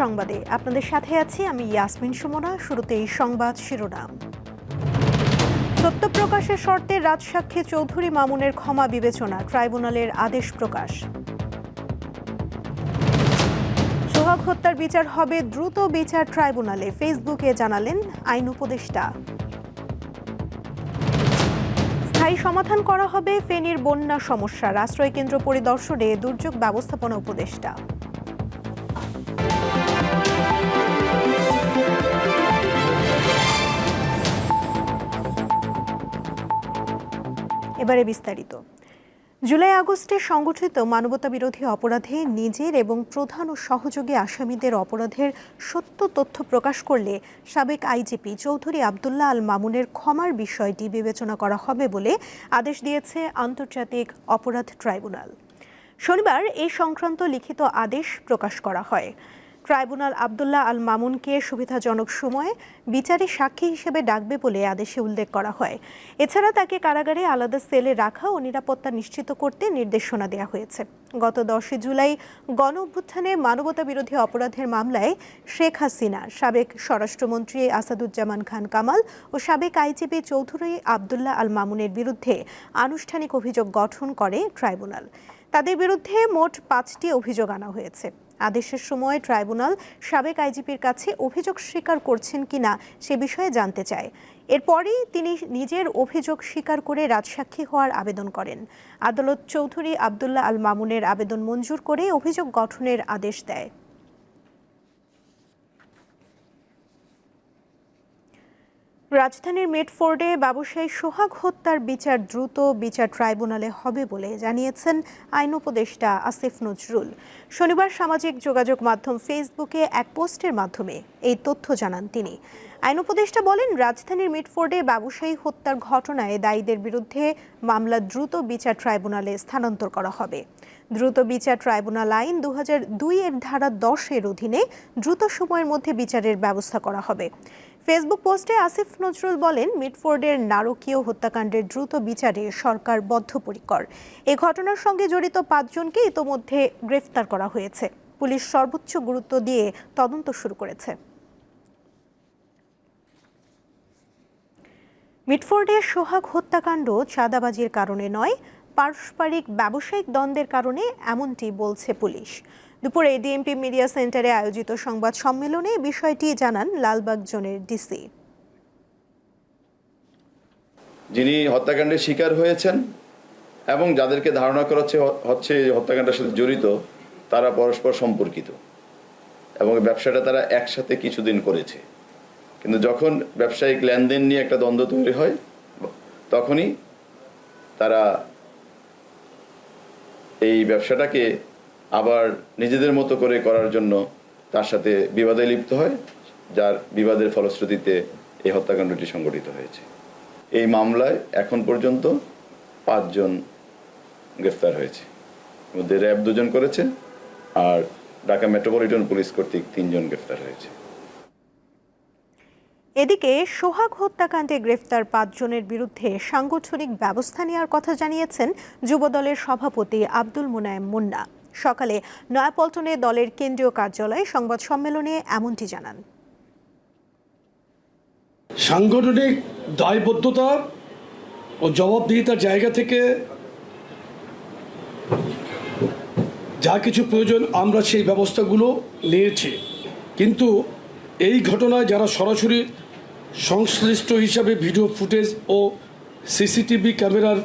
সংবাদে। আপনাদের সাথে আছি আমি ইয়াসমিন সুমনা, শুরুতেই সংবাদ শিরোনাম। সত্য প্রকাশের শর্তে রাজসাক্ষী চৌধুরী মামুনের ক্ষমা বিবেচনা, ট্রাইব্যুনালের আদেশ প্রকাশ। সোহাগ হত্যার বিচার হবে দ্রুত বিচার ট্রাইব্যুনালে, ফেসবুকে জানালেন আইন উপদেষ্টা। স্থায়ী সমাধান করা হবে ফেনীর বন্যা সমস্যার আশ্রয় কেন্দ্র পরিদর্শনে দুর্যোগ ব্যবস্থাপনা উপদেষ্টা। এবারে বিস্তারিত। জুলাই আগস্টে সংগঠিত মানবতা বিরোধী অপরাধে নিজের এবং প্রধান ও সহযোগী আসামিদের অপরাধের সত্য তথ্য প্রকাশ করলে সাবেক আইজিপি চৌধুরী আবদুল্লাহ আল মামুনের ক্ষমার বিষয়টি বিবেচনা করা হবে বলে আদেশ দিয়েছে আন্তর্জাতিক অপরাধ ট্রাইব্যুনাল। শনিবার এই সংক্রান্ত লিখিত আদেশ প্রকাশ করা হয়। ট্রাইব্যুনাল আবদুল্লাহ আল মামুনকে সুবিধাজনক সময়ে বিচারে সাক্ষী হিসেবে ডাকবে বলে আদেশে উল্লেখ করা হয়। এছাড়া তাকে কারাগারে আলাদা সেলে রাখা ও নিরাপত্তা নিশ্চিত করতে নির্দেশনা দেওয়া হয়েছে। গত দশই জুলাই গণ অভ্যুত্থানে মানবতা বিরোধী অপরাধের মামলায় শেখ হাসিনা, সাবেক স্বরাষ্ট্রমন্ত্রী আসাদুজ্জামান খান কামাল ও সাবেক আইজিপি চৌধুরী আবদুল্লাহ আল মামুনের বিরুদ্ধে আনুষ্ঠানিক অভিযোগ গঠন করে ট্রাইব্যুনাল। তাদের বিরুদ্ধে মোট পাঁচটি অভিযোগ আনা হয়েছে। আদেশের সময় ট্রাইব্যুনাল সাবেক আইজিপির কাছে অভিযোগ স্বীকার করছেন কিনা সে বিষয়ে জানতে চায়। এরপরই তিনি নিজের অভিযোগ স্বীকার করে রাজসাক্ষী হওয়ার আবেদন করেন। আদালত চৌধুরী আবদুল্লাহ আল মামুনের আবেদন মঞ্জুর করে অভিযোগ গঠনের আদেশ দেয়। রাজধানীর মেটফোর্ডে ব্যবসায়ী সোহাগ হত্যার বিচার দ্রুত বিচার ট্রাইব্যুনালে হবে বলে জানিয়েছেন আইন উপদেষ্টা আসিফ নজরুল। শনিবার সামাজিক যোগাযোগ মাধ্যম ফেসবুকে এক পোস্টের মাধ্যমে এই তথ্য জানান তিনি। আইন উপদেষ্টা বলেন, রাজধানীর মিটফোর্ডে ব্যবসায়ী হত্যার ঘটনায় দায়ীদের বিরুদ্ধে মামলা দ্রুত বিচার ট্রাইব্যুনালে স্থানান্তর করা হবে। দ্রুত বিচার ট্রাইব্যুনাল আইন দু দুই এর ধারা দশের অধীনে দ্রুত সময়ের মধ্যে বিচারের ব্যবস্থা করা হবে। ফেসবুক পোস্টে আসিফ নজরুল বলেন মিটফোর্ডের নারকীয় হত্যাকাণ্ডের দ্রুত বিচারে সরকার বদ্ধপরিকর। এ ঘটনার সঙ্গে জড়িত পাঁচজনকে ইতোমধ্যে গ্রেফতার করা হয়েছে। পুলিশ সর্বোচ্চ গুরুত্ব দিয়ে তদন্ত শুরু করেছে। মিটফোর্ডের সোহাগ হত্যাকাণ্ড চাঁদাবাজির কারণে নয়, পারস্পরিক ব্যবসায়িক দ্বন্দ্বের কারণে এমনটি বলছে পুলিশ। দুপুরে ডিএমপি মিডিয়া সেন্টারে আয়োজিত সংবাদ সম্মেলনে বিষয়টি জানান লালবাগ জোনের ডিসি যিনি হত্যাকাণ্ডের শিকার হয়েছেন এবং যাদেরকে ধারণা করা হচ্ছে হত্যাকাণ্ডের সাথে জড়িত, তারা পরস্পর সম্পর্কিত এবং ব্যবসাটা তারা একসাথে কিছুদিন করেছে। কিন্তু যখন ব্যবসায়িক লেনদেন নিয়ে একটা দ্বন্দ্ব তৈরি হয়, তখনই তারা এই ব্যবসাটাকে আবার নিজেদের মতো করে করার জন্য তার সাথে বিবাদে লিপ্ত হয়, যার বিবাদের ফলশ্রুতিতে এই হত্যাকাণ্ডটি সংঘটিত হয়েছে। এই মামলায় এখন পর্যন্ত পাঁচজন গ্রেফতার হয়েছে। মধ্যে র্যাব দুজন করেছে আর ঢাকা মেট্রোপলিটন পুলিশ কর্তৃক তিনজন গ্রেফতার হয়েছে। এদিকে সোহাগ হত্যাকাণ্ডে গ্রেফতার পাঁচজনের বিরুদ্ধে সাংগঠনিক ব্যবস্থা নেওয়ার কথা জানিয়েছেন যুবদলের সভাপতি আব্দুল মুনায়েম মুন্না। সকালে নয়াপল্টনে দলের কেন্দ্রীয় কার্যালয়ে সংবাদ সম্মেলনে এমনটি জানান। সাংগঠনিক দায়বদ্ধতা ও জবাবদিহিতার জায়গা থেকে যা কিছু প্রয়োজন আমরা সেই ব্যবস্থাগুলো নিয়েছি। কিন্তু এই ঘটনায় যারা সরাসরি সংশ্লিষ্ট হিসাবে ভিডিও ফুটেজ ও সিসিটিভি ক্যামেরার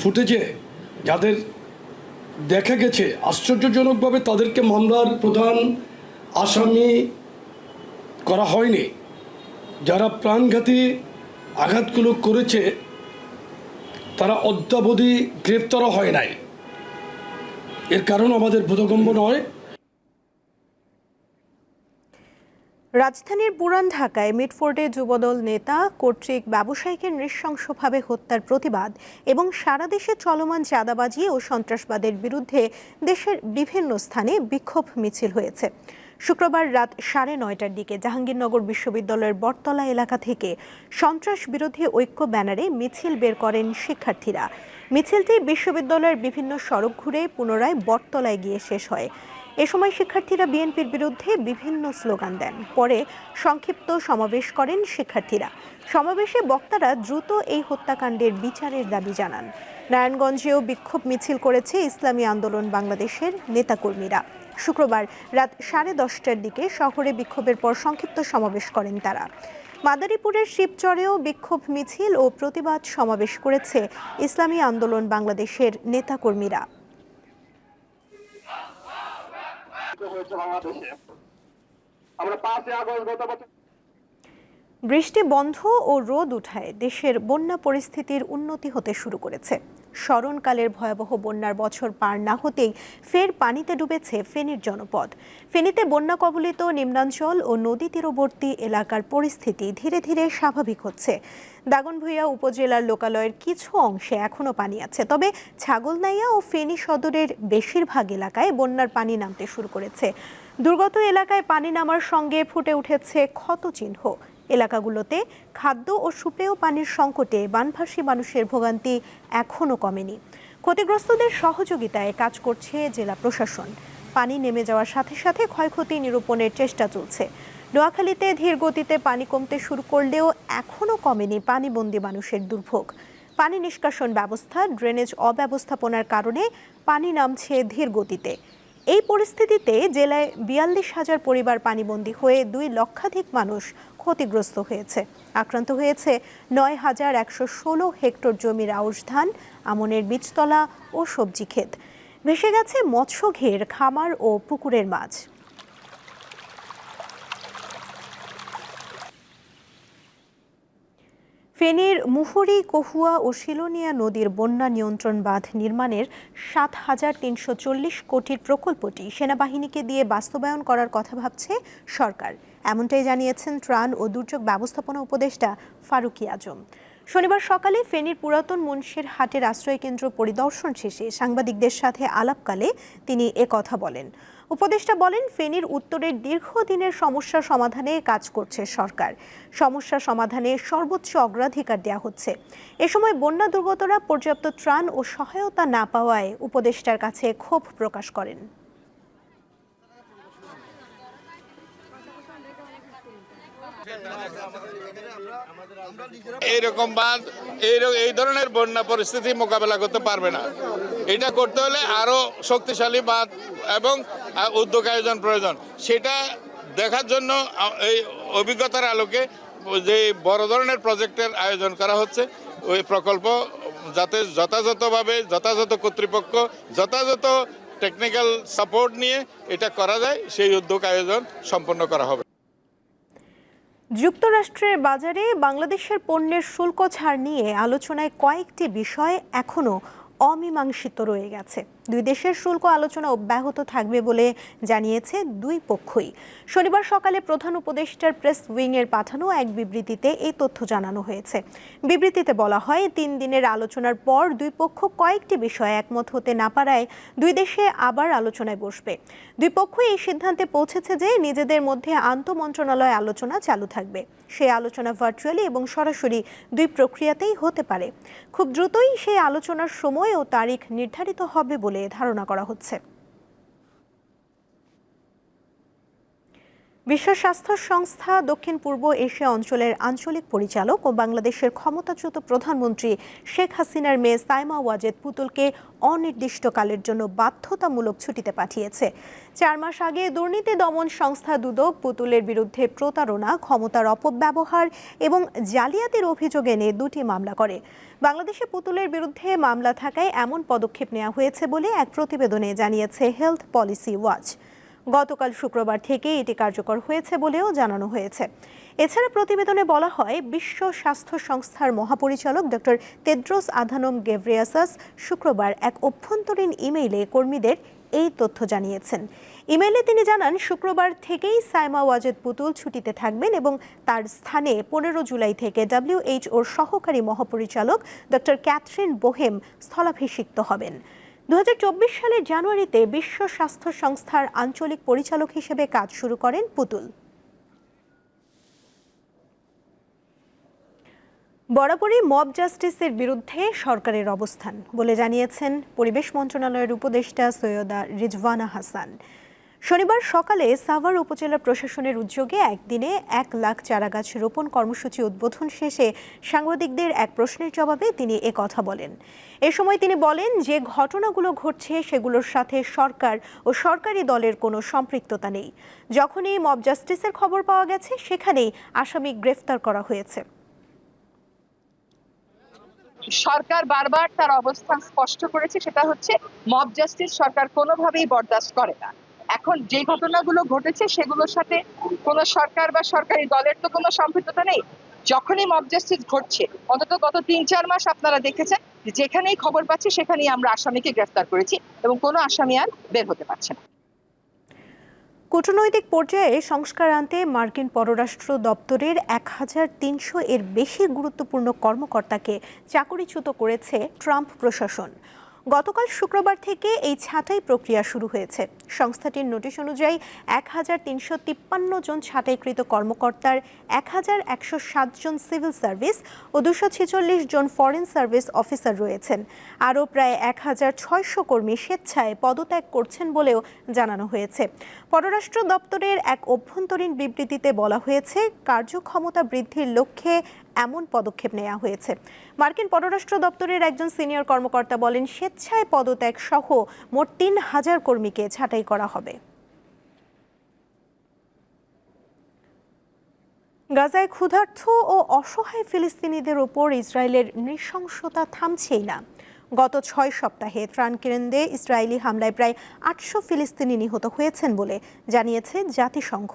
ফুটেজে যাদের দেখা গেছে, আশ্চর্যজনকভাবে তাদেরকে মামলার প্রধান আসামি করা হয়নি। যারা প্রাণঘাতী আঘাতগুলো করেছে, তারা অদ্যাবধি গ্রেপ্তারও হয় নাই। এর কারণ আমাদের বোধগম্য নয়। রাজধানীর পুরান ঢাকায় মিটফোর্ডে যুবদল নেতা কর্তৃক ব্যবসায়ীকে নৃশংসভাবে হত্যার প্রতিবাদ এবং সারা দেশে চলমান চাঁদাবাজি ও সন্ত্রাসবাদের বিরুদ্ধে দেশের বিভিন্ন স্থানে বিক্ষোভ মিছিল হয়েছে। শুক্রবার রাত সাড়ে নয়টার দিকে জাহাঙ্গীরনগর বিশ্ববিদ্যালয়ের বটতলা এলাকা থেকে সন্ত্রাস বিরোধী ঐক্য ব্যানারে মিছিল বের করেন শিক্ষার্থীরা। মিছিলটি বিশ্ববিদ্যালয়ের বিভিন্ন সড়ক ঘুরে পুনরায় বটতলায় গিয়ে শেষ হয়। এ সময় শিক্ষার্থীরা বিএনপির বিরুদ্ধে বিভিন্ন স্লোগান দেন। পরে সংক্ষিপ্ত সমাবেশ করেন শিক্ষার্থীরা। সমাবেশে বক্তারা দ্রুত এই হত্যাকাণ্ডের বিচারের দাবি জানান। নারায়ণগঞ্জেও বিক্ষোভ মিছিল করেছে ইসলামী আন্দোলন বাংলাদেশের নেতাকর্মীরা। শুক্রবার রাত সাড়ে দশটার দিকে শহরে বিক্ষোভের পর সংক্ষিপ্ত সমাবেশ করেন তারা। মাদারীপুরের শিবচরেও বিক্ষোভ মিছিল ও প্রতিবাদ সমাবেশ করেছে ইসলামী আন্দোলন বাংলাদেশের নেতাকর্মীরা। বৃষ্টি বন্ধ ও রোদ উঠায় দেশের বন্যা পরিস্থিতির উন্নতি হতে শুরু করেছে। স্মরণকালের ভয়াবহ বন্যার বছর পার না হতেই ফের পানিতে ডুবেছে ফেনীর জনপদ। ফেনীতে বন্যা কবলিত নিম্নাঞ্চল ও নদী তীরবর্তী এলাকার পরিস্থিতি ধীরে ধীরে স্বাভাবিক হচ্ছে। দাগনভূঞা উপজেলার লোকালয়ের কিছু অংশে এখনও পানি আছে, তবে ছাগলনাইয়া ও ফেনী সদরের বেশিরভাগ এলাকায় বন্যার পানি নামতে শুরু করেছে। দুর্গত এলাকায় পানি নামার সঙ্গে ফুটে উঠেছে ক্ষতচিহ্ন। এলাকাগুলোতে খাদ্য ও সুপেয় পানির সংকটে বানভাসী মানুষের ভোগান্তি এখনও কমেনি। ক্ষতিগ্রস্তদের সহযোগিতায় কাজ করছে জেলা প্রশাসন। পানি নেমে যাওয়ার সাথে সাথে ক্ষয়ক্ষতি নিরূপণের চেষ্টা চলছে। নোয়াখালীতে ধীর গতিতে পানি কমতে শুরু করলেও এখনও কমেনি পানিবন্দী মানুষের দুর্ভোগ। পানি নিষ্কাশন ব্যবস্থা, ড্রেনেজ অব্যবস্থাপনার কারণে পানি নামছে ধীর গতিতে। এই পরিস্থিতিতে জেলায় বিয়াল্লিশ হাজার পরিবার পানিবন্দী হয়ে দুই লক্ষাধিক মানুষ ক্ষতিগ্রস্ত হয়েছে। আক্রান্ত হয়েছে নয় হাজার একশো ষোলো হেক্টর জমির আউশ ধান, আমনের বীজতলা ও সবজি ক্ষেত। ভেসে গেছে মৎস্য ঘের, খামার ও পুকুরের মাছ। ফেনীর মুহুরী, কহুয়া ও শিলোনিয়া নদীর বন্যা নিয়ন্ত্রণ বাঁধ নির্মাণের সাত হাজার তিনশো চল্লিশ কোটির প্রকল্পটি সেনাবাহিনীকে দিয়ে বাস্তবায়ন করার কথা ভাবছে সরকার। এমনটাই জানিয়েছেন ত্রাণ ও দুর্যোগ ব্যবস্থাপনা উপদেষ্টা ফারুকি আজম। শনিবার সকালে ফেনীর পুরাতন মুন্সির হাটের আশ্রয়কেন্দ্র পরিদর্শন শেষে সাংবাদিকদের সাথে আলাপকালে তিনি কথা বলেন। উপদেষ্টা বলেন, ফেনীর উত্তরের দীর্ঘদিনের সমস্যা সমাধানে কাজ করছে সরকার। সমস্যা সমাধানে সর্বোচ্চ অগ্রাধিকার দেওয়া হচ্ছে। এ সময় বন্যা দুর্গতরা পর্যাপ্ত ত্রাণ ও সহায়তা না পাওয়ায় উপদেষ্টার কাছে ক্ষোভ প্রকাশ করেন। এইরকম বাঁধ এই এই ধরনের বন্যা পরিস্থিতি মোকাবেলা করতে পারবে না। এটা করতে হলে আরও শক্তিশালী বাঁধ এবং উদ্যোগ আয়োজন প্রয়োজন। সেটা দেখার জন্য এই অভিজ্ঞতার আলোকে যে বড় ধরনের প্রজেক্টের আয়োজন করা হচ্ছে, ওই প্রকল্প যাতে যথাযথভাবে, যথাযথ কর্তৃপক্ষ, যথাযথ টেকনিক্যাল সাপোর্ট নিয়ে এটা করা যায়, সেই উদ্যোগ আয়োজন সম্পন্ন করা হবে। যুক্তরাষ্ট্রের বাজারে বাংলাদেশের পণ্যের শুল্ক ছাড় নিয়ে আলোচনায় কয়েকটি বিষয় এখনও অমীমাংসিত রয়ে গেছে। দুই দেশের শুল্ক আলোচনা অব্যাহত থাকবে বলে জানিয়েছে দুই পক্ষই। শনিবার সকালে প্রধান উপদেষ্টার প্রেস উইংয়ের পাঠানো এক বিবৃতিতে এই তথ্য জানানো হয়েছে। বিবৃতিতে বলা হয়, তিন দিনের আলোচনার পর দুই পক্ষ কয়েকটি বিষয়ে একমত হতে না পারায় দুই দেশে আবার আলোচনায় বসবে। দুই পক্ষই এই সিদ্ধান্তে পৌঁছেছে যে নিজেদের মধ্যে আন্তঃমন্ত্রণালয় আলোচনা চালু থাকবে। সেই আলোচনা ভার্চুয়ালি এবং সরাসরি দুই প্রক্রিয়াতেই হতে পারে। খুব দ্রুতই সেই আলোচনার সময় ও তারিখ নির্ধারিত হবে বলে ধারণা করা হচ্ছে। বিশ্ব স্বাস্থ্য সংস্থা দক্ষিণ পূর্ব এশিয়া অঞ্চলের আঞ্চলিক পরিচালক ও বাংলাদেশের ক্ষমতাচ্যুত প্রধানমন্ত্রী শেখ হাসিনার মেয়ে সাইমা ওয়াজেদ পুতুলকে অনির্দিষ্টকালের জন্য বাধ্যতামূলক ছুটিতে পাঠিয়েছে। চার মাস আগে দুর্নীতি দমন সংস্থা দুদক পুতুলের বিরুদ্ধে প্রতারণা, ক্ষমতার অপব্যবহার এবং জালিয়াতির অভিযোগ এনে দুটি মামলা করে। বাংলাদেশে পুতুলের বিরুদ্ধে মামলা থাকায় এমন পদক্ষেপ নেওয়া হয়েছে বলে এক প্রতিবেদনে জানিয়েছে হেলথ পলিসি ওয়াচ গতকাল শুক্রবার থেকে এটি কার্যকর হয়েছে বলেও জানানো হয়েছে। এছাড়া প্রতিবেদনে বলা হয়, বিশ্ব স্বাস্থ্য সংস্থার মহাপরিচালক ডক্টর তেদ্রোস আধানম গেভরিয়াসাস শুক্রবার এক অভ্যন্তরীণ ইমেইলে কর্মীদের এই তথ্য জানিয়েছেন। ইমেইলে তিনি জানান, শুক্রবার থেকেই সাইমা ওয়াজেদ পুতুল ছুটিতে থাকবেন এবং তার স্থানে পনেরো জুলাই থেকে ডাব্লিউএইচওর সহকারী মহাপরিচালক ডক্টর ক্যাথরিন বোহেম স্থলাভিষিক্ত হবেন। দু সালের জানুয়ারিতে বিশ্ব স্বাস্থ্য সংস্থার আঞ্চলিক পরিচালক হিসেবে কাজ শুরু করেন পুতুল। বরাবরই মব জাস্টিসের বিরুদ্ধে সরকারের অবস্থান বলে জানিয়েছেন পরিবেশ মন্ত্রণালয়ের উপদেষ্টা সৈয়দা রিজওয়ানা হাসান। শনিবার সকালে সাভার উপজেলা প্রশাসনের উদ্যোগে একদিনে এক লাখ চারাগাছ রোপণ কর্মসূচি উদ্বোধন শেষে সাংবাদিকদের এক প্রশ্নের জবাবে তিনি এ কথা বলেন। এ সময় তিনি বলেন যে ঘটনাগুলো ঘটছে সেগুলোর সাথে সরকার ও সরকারি দলের কোনো সম্পৃক্ততা নেই। যখনই মব জাস্টিসের খবর পাওয়া গেছে, সেখানেই আসামি গ্রেফতার করা হয়েছে। সরকার বারবার তার অবস্থান স্পষ্ট করেছে, সেটা হচ্ছে মব জাস্টিস সরকার কোনোভাবেই বরদাস্ত করে না। এখন যে ঘটনাগুলো ঘটেছে সেগুলোর সাথে কোনো সরকার বা সরকারি দলের তো কোনো সম্পৃক্ততা নেই। যখনই মব জাস্টিস ঘটছে, অন্তত গত তিন চার মাস আপনারা দেখেছেন যেখানেই খবর পাচ্ছি সেখানেই আমরা আসামিকে গ্রেফতার করেছি এবং কোনো আসামি আর বের হতে পারছে না। কূটনৈতিক পর্যায়ে সংস্কার আনতে মার্কিন পররাষ্ট্র দপ্তরের এক হাজার তিনশো এর বেশি গুরুত্বপূর্ণ কর্মকর্তাকে চাকরিচ্যুত করেছে ট্রাম্প প্রশাসন। গতকাল শুক্রবার থেকে এই ছাঁটাই প্রক্রিয়া শুরু হয়েছে। সংস্থাটির নোটিশ অনুযায়ী এক হাজার তিনশো তিপ্পান্ন জন ছাঁটাইকৃত কর্মকর্তার, এক হাজার একশো সাত জন সিভিল সার্ভিস ও দুশো ছেচল্লিশ জন ফরেন সার্ভিস অফিসার রয়েছেন। আরও প্রায় এক হাজার ছয়শো কর্মী স্বেচ্ছায় পদত্যাগ করছেন বলেও জানানো হয়েছে। পররাষ্ট্র দপ্তরের এক অভ্যন্তরীণ বিবৃতিতে বলা হয়েছে, কার্যক্ষমতা বৃদ্ধির লক্ষ্যে এমন পদক্ষেপ নেওয়া হয়েছে। মার্কিন পররাষ্ট্র দপ্তরের একজন সিনিয়র কর্মকর্তা বলেন, স্বেচ্ছায় পদত্যাগ সহ মোট তিন হাজার কর্মীকে ছাঁটাই করা হবে। গাজায় ক্ষুধার্থ ও অসহায় ফিলিস্তিনিদের ওপর ইসরায়েলের নৃশংসতা থামছেই না। গত ছয় সপ্তাহে ত্রাণ কেন্দ্রে ইসরায়েলি হামলায় প্রায় আটশো ফিলিস্তিনি নিহত হয়েছেন বলে জানিয়েছে জাতিসংঘ।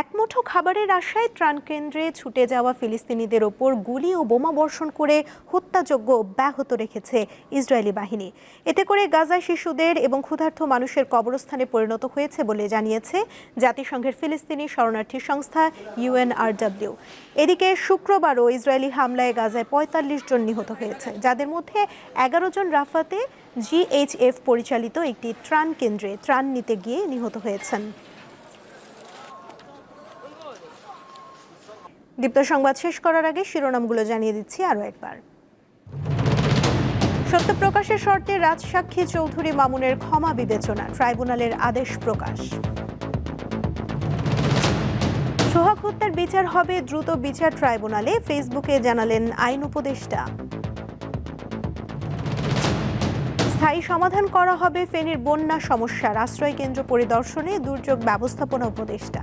একমুঠো খাবারের আশায় ত্রাণ কেন্দ্রে ছুটে যাওয়া ফিলিস্তিনিদের ওপর গুলি ও বোমা বর্ষণ করে হত্যাযজ্ঞ অব্যাহত রেখেছে ইসরায়েলি বাহিনী। এতে করে গাজায় শিশুদের এবং ক্ষুধার্ত মানুষের কবরস্থানে পরিণত হয়েছে বলে জানিয়েছে জাতিসংঘের ফিলিস্তিনি শরণার্থী সংস্থা ইউএনআরডব্লিউ এদিকে শুক্রবারও ইসরায়েলি হামলায় গাজায় পঁয়তাল্লিশ জন নিহত হয়েছে, যাদের মধ্যে এগারো জন রাফাতে জিএইচএফ পরিচালিত একটি ত্রাণ কেন্দ্রে ত্রাণ নিতে গিয়ে নিহত হয়েছেন। দীপ্ত সংবাদ শেষ করার আগে শিরোনামগুলো জানিয়ে দিচ্ছি আরও একবার। সত্য প্রকাশের শর্তে রাজসাক্ষী চৌধুরী মামুনের ক্ষমা বিবেচনা, ট্রাইব্যুনালের আদেশ প্রকাশ। সোহাগ হত্যার বিচার হবে দ্রুত বিচার ট্রাইব্যুনালে, ফেসবুকে জানালেন আইন উপদেষ্টা। স্থায়ী সমাধান করা হবে ফেনীর বন্যা সমস্যার আশ্রয় কেন্দ্র পরিদর্শনে দুর্যোগ ব্যবস্থাপনা উপদেষ্টা।